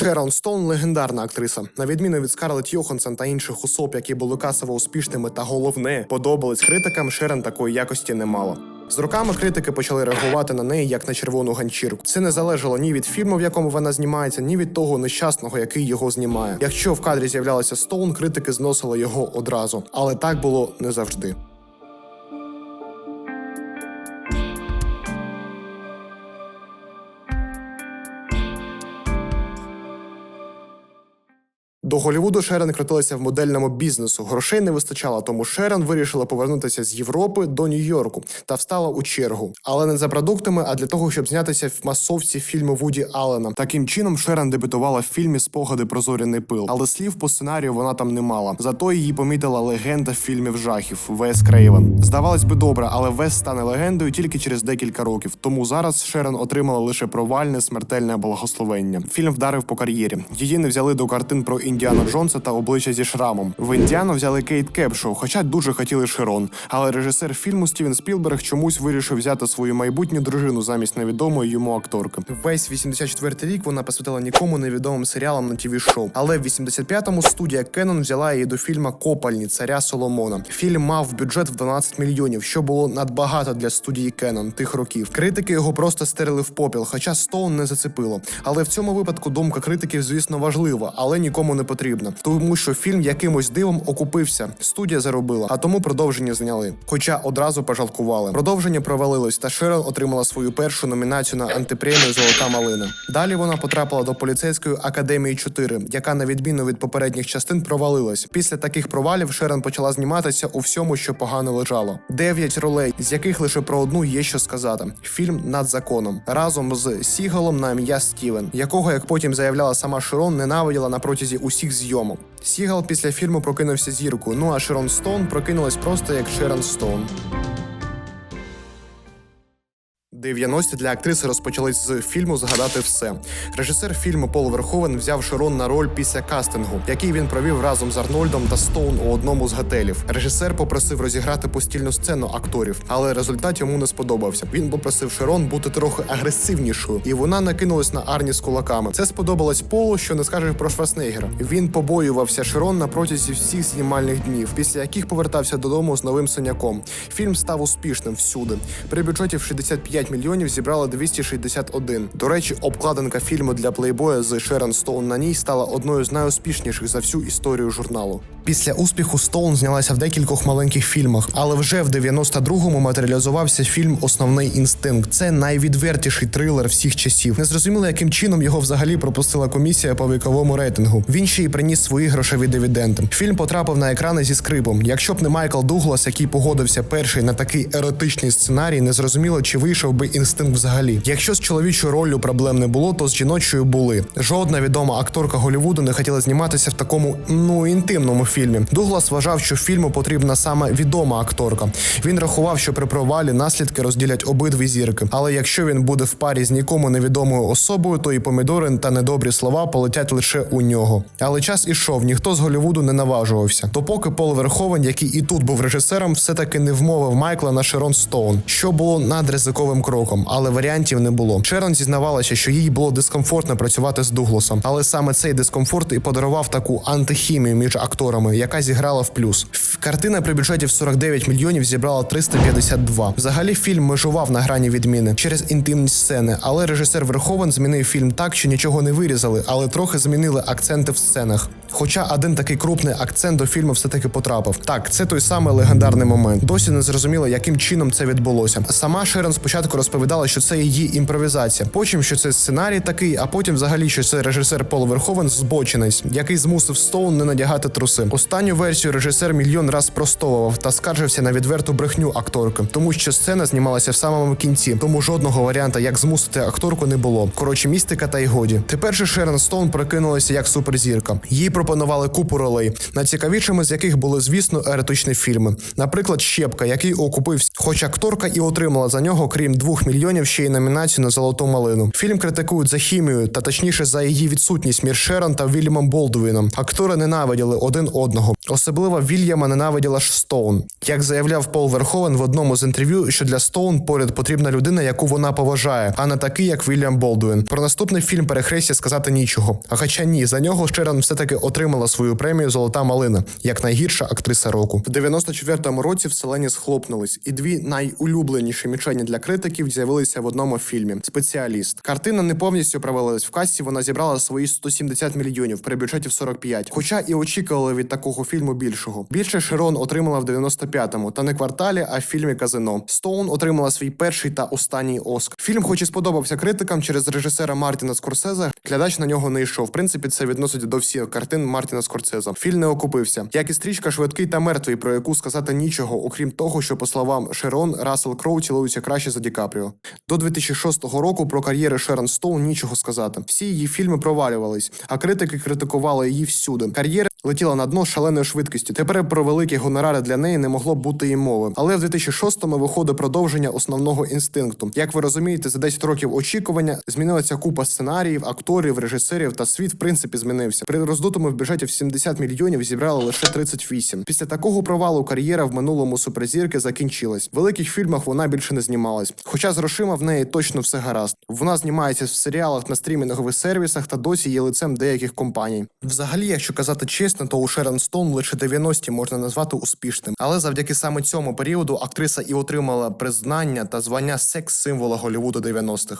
Шерон Стоун легендарна актриса. На відміну від Скарлетт Йоханссон та інших особ, які були касово успішними та головне подобались критикам, Шерон такої якості не мала. З роками критики почали реагувати на неї як на червону ганчірку. Це не залежало ні від фільму, в якому вона знімається, ні від того нещасного, який його знімає. Якщо в кадрі з'являлася Стоун, критики зносили його одразу. Але так було не завжди. До Голлівуду Шерон крутилася в модельному бізнесу. Грошей не вистачало, тому Шерон вирішила повернутися з Європи до Нью-Йорку та встала у чергу. Але не за продуктами, а для того, щоб знятися в масовці фільму Вуді Аллена. Таким чином Шерон дебютувала в фільмі Спогади про зоряний пил. Але слів по сценарію вона там не мала. Зато її помітила легенда фільмів жахів Вес Крейвен. Здавалось би, добре, але Вес стане легендою тільки через декілька років. Тому зараз Шерон отримала лише провальне смертельне благословення. Фільм вдарив по кар'єрі. Її не взяли до картин про Індіану Джонса та обличчя зі шрамом. В Індіану взяли Кейт Кепшоу, хоча дуже хотіли Шерон. Але режисер фільму Стівен Спілберг чомусь вирішив взяти свою майбутню дружину замість невідомої йому акторки. Весь 84-й рік вона посвятила нікому невідомим серіалам на тіві шоу. Але в 85-му студія Кеннон взяла її до фільма Копальні царя Соломона. Фільм мав бюджет в 12 мільйонів, що було надбагато для студії Кеннон тих років. Критики його просто стерили в попіл, хоча Стоун не зацепило. Але в цьому випадку думка критиків, звісно, важлива, але нікому не потрібна, тому що фільм якимось дивом окупився. Студія заробила, а тому продовження зняли. Хоча одразу пожалкували. Продовження провалилось, та Шерон отримала свою першу номінацію на антипремію Золота малина. Далі вона потрапила до поліцейської академії 4, яка на відміну від попередніх частин провалилась. Після таких провалів Шерон почала зніматися у всьому, що погано лежало. Дев'ять ролей, з яких лише про одну є що сказати. Фільм над законом разом з Сігалом на ім'я Стівен, якого, як потім заявляла сама Шерон, ненавиділа на протязі усіх зйомок. Сігал після фільму прокинувся зіркою. Ну а Шерон Стоун прокинулась просто як Шерон Стоун. 90 для актриси розпочались з фільму Згадати все. Режисер фільму Пол Верховен взяв Шерон на роль після кастингу, який він провів разом з Арнольдом та Стоун у одному з готелів. Режисер попросив розіграти постільну сцену акторів, але результат йому не сподобався. Він попросив Шерон бути трохи агресивнішою, і вона накинулась на Арні з кулаками. Це сподобалось Полу, що не скаже про Шварценеггера. Він побоювався Шерон на протязі всіх знімальних днів, після яких повертався додому з новим синяком. Фільм став успішним всюди. При бюджеті в 65 мільйонів зібрала 261. До речі, обкладинка фільму для плейбоя з Шерон Стоун на ній стала одною з найуспішніших за всю історію журналу. Після успіху Стоун знялася в декількох маленьких фільмах, але вже в 92-му матеріалізувався фільм Основний інстинкт. Це найвідвертіший трилер всіх часів. Незрозуміло, яким чином його взагалі пропустила комісія по віковому рейтингу. Він ще й приніс свої грошові дивіденди. Фільм потрапив на екрани зі скрипом. Якщо б не Майкл Дуглас, який погодився перший на такий еротичний сценарій, незрозуміло, чи вийшов би інстинкт взагалі. Якщо з чоловічою роллю проблем не було, то з жіночою були. Жодна відома акторка Голлівуду не хотіла зніматися в такому ну інтимному фільмі. Дуглас вважав, що фільму потрібна саме відома акторка. Він рахував, що при провалі наслідки розділять обидві зірки. Але якщо він буде в парі з нікому невідомою особою, то і помідори та недобрі слова полетять лише у нього. Але час ішов, ніхто з Голлівуду не наважувався. Допоки Пол Верховен, який і тут був режисером, все таки не вмовив Майкла на Шерон Стоун, що було надризиковим кроком, але варіантів не було. Шерон зізнавалася, що їй було дискомфортно працювати з Дугласом, але саме цей дискомфорт і подарував таку антихімію між акторами, яка зіграла в плюс. Картина при бюджеті в 49 мільйонів зібрала 352. Взагалі фільм межував на грані відміни через інтимні сцени, але режисер Верховен змінив фільм так, що нічого не вирізали, але трохи змінили акценти в сценах. Хоча один такий крупний акцент до фільму все-таки потрапив. Так, це той самий легендарний момент. Досі не зрозуміло, яким чином це відбулося. Сама Шерон спочатку розповідала, що це її імпровізація. Потім, що це сценарій такий, а потім взагалі, що це режисер Пол Верховен збочинець, який змусив Стоун не надягати труси. Останню версію режисер мільйон раз спростовував та скаржився на відверту брехню акторки, тому що сцена знімалася в самому кінці, тому жодного варіанта, як змусити акторку, не було. Коротше, містика та й годі. Тепер же Шерон Стоун прокинулася як суперзірка. Її пропонували купу ролей, найцікавішими з яких були, звісно, еретичні фільми. Наприклад, Щепка, який окупився, хоч акторка і отримала за нього, крім двох мільйонів, ще й номінацію на золоту малину. Фільм критикують за хімію, та точніше за її відсутність між Шерон та Вільямом Болдуїном. Актори ненавиділи один одного. Особливо Вільяма ненавиділа ж Стоун. Як заявляв Пол Верховен в одному з інтерв'ю, що для Стоун поряд потрібна людина, яку вона поважає, а не такий, як Вільям Болдуін. Про наступний фільм перехрестя сказати нічого. А хоча ні, за нього Шерон все-таки отримала свою премію Золота малина як найгірша актриса року. В 94-му році вселені схлопнулись, і дві найулюбленіші мішені для критиків з'явилися в одному фільмі. Спеціаліст. Картина не повністю провалилась в касі. Вона зібрала свої 170 мільйонів при бюджеті в 45. Хоча і очікували від такого фільму більшого. Більше Шерон отримала в 95-му, та не кварталі, а в фільмі Казино. Стоун отримала свій перший та останній Оскар. Фільм, хоч і сподобався критикам через режисера Мартіна Скорсезе, глядач на нього не йшов. В принципі, це відносить до всіх картин Мартіна Скорцеза. Фільм не окупився. Як і стрічка швидкий та мертвий, про яку сказати нічого, окрім того, що по словам Шерон, Рассел Кроу цілується краще за Ді Капріо. До 2006 року про кар'єри Шерон Стоун нічого сказати. Всі її фільми провалювались, а критики критикували її всюди. Кар'єра летіла на дно з шаленою швидкістю. Тепер про великі гонорари для неї не могло бути і мови. Але в 2006-му виходить продовження основного інстинкту. Як ви розумієте, за 10 років очікування змінилася купа сценаріїв, акторів, режисерів та світ в принципі змінився. При роздутому в бюджеті в 70 мільйонів зібрали лише 38. Після такого провалу кар'єра в минулому суперзірки закінчилась. В великих фільмах вона більше не знімалась. Хоча з грошима в неї точно все гаразд. Вона знімається в серіалах на стрімінгових сервісах та досі є лицем деяких компаній. Взагалі, якщо казати чесно, то у Шерон Стоун лише 90-ті можна назвати успішним. Але завдяки саме цьому періоду актриса і отримала признання та звання секс-символа Голлівуду 90-х.